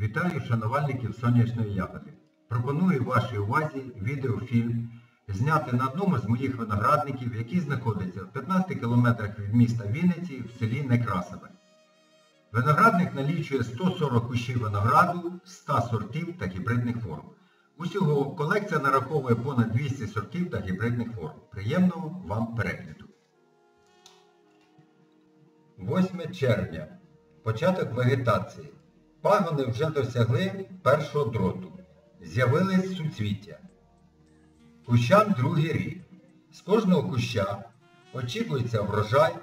Вітаю шанувальників сонячної ягоди. Пропоную вашій увазі відеофільм, знятий на одному з моїх виноградників, який знаходиться в 15 кілометрах від міста Вінниці в селі Некрасове. Виноградник налічує 140 кущів винограду, 100 сортів та гібридних форм. Усього колекція нараховує понад 200 сортів та гібридних форм. Приємного вам перегляду! 8 червня. Початок вегетації. Пагони вже досягли першого дроту. З'явились суцвіття. Кущам другий рік. З кожного куща очікується врожай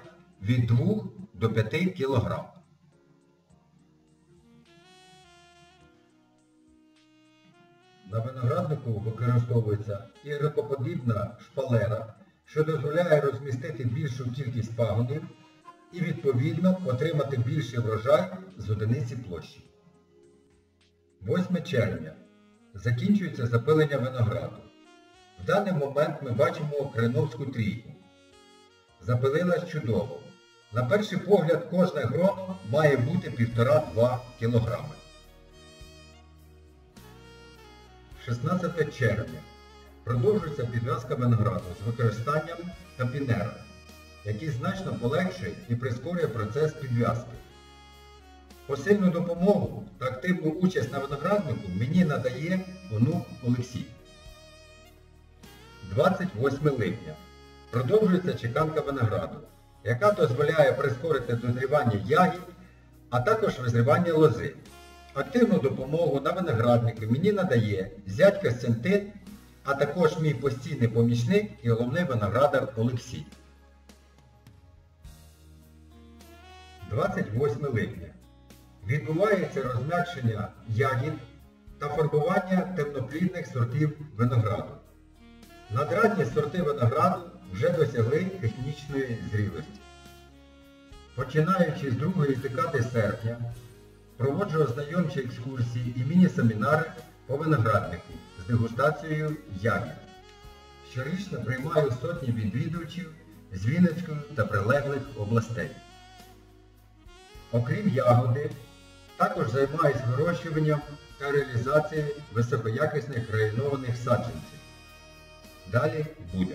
від 2 до 5 кг. На винограднику використовується ірикоподібна шпалера, що дозволяє розмістити більшу кількість пагонів і відповідно отримати більший врожай з одиниці площі. 8 червня. Закінчується запилення винограду. В даний момент ми бачимо креновську трійку. Запилилась чудово. На перший погляд кожне гроно має бути 1,5-2 кг. 16 червня. Продовжується підв'язка винограду з використанням тапінера, який значно полегшує і прискорює процес підв'язки. Посильну допомогу та активну участь на винограднику мені надає онук Олексій. 28 липня. Продовжується чеканка винограду, яка дозволяє прискорити дозрівання ягід, а також визрівання лози. Активну допомогу на винограднику мені надає зять Костянтин, а також мій постійний помічник і головний виноградар Олексій. 28 липня. Відбувається розм'якшення ягід та фарбування темноплідних сортів винограду. Надрадні сорти винограду вже досягли технічної зрілості. Починаючи з другої декади серпня, проводжу ознайомчі екскурсії і міні-семінари по винограднику з дегустацією ягід. Щорічно приймаю сотні відвідувачів з Вінницької та прилеглих областей. Окрім ягоди, також займаюсь вирощуванням та реалізацією високоякісних районованих саджанців. Далі буде.